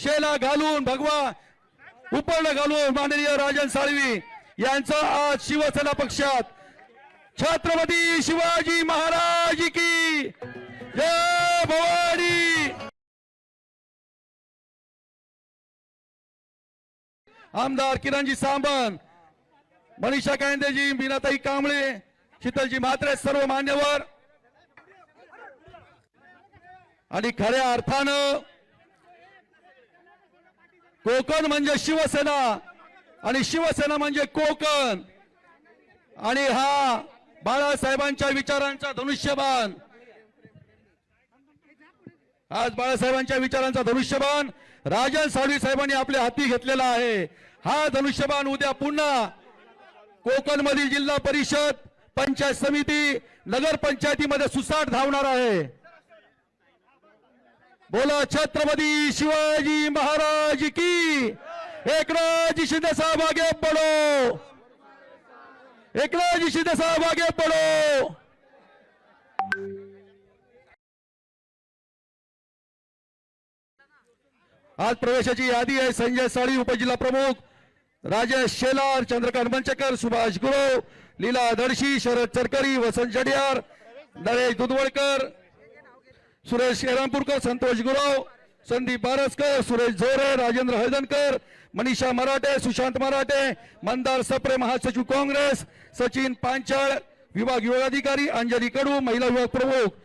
शेला घालून भगवा उपर्ण घालून माननीय राजन साळवी यांचा आज शिवसेना पक्षात. छत्रपती शिवाजी महाराज की जय भवानी. आमदार किरणजी सांबन मनीषा कायंदेजी मीनाताई कांबळे शीतलजी म्हात्रे सर्व मान्यवर. आणि खऱ्या अर्थानं कोकण म्हणजे शिवसेना आणि शिवसेना म्हणजे कोकण. आणि हा बाळासाहेबांच्या विचारांचा धनुष्यबाण. आज बाळासाहेबांच्या विचारांचा धनुष्यबाण. राजन साळवी साहेबांनी आपल्या हाती घेतलेला आहे. हा धनुष्यबाण उद्या पुन्हा कोकण मधील जिल्हा परिषद पंचायत समिती नगर पंचायतीमध्ये सुसाट धावणार आहे. बोला छत्रपती शिवाजी महाराज की. एकनाथ शिंदे साहब आगे पडो एकनाथ शिंदे साहब आगे पडो आज प्रवेशाची यादी आहे संजय साळी उपजिल्हा प्रमुख राजेश शेलार चंद्रकांत मंचकर सुभाष गुरव लीला दडशी शरद चरकरी वसंत जडियार नरेश दुधवळकर सुरेश एरामपूरकर संतोष गुरव संदीप बारसकर सुरेश झोरे राजेंद्र हळदणकर मनीषा मराठे सुशांत मराठे मंदार सप्रे महासचिव काँग्रेस सचिन पांचाळ विभाग युवा अधिकारी अंजली कडू महिला विभाग प्रमुख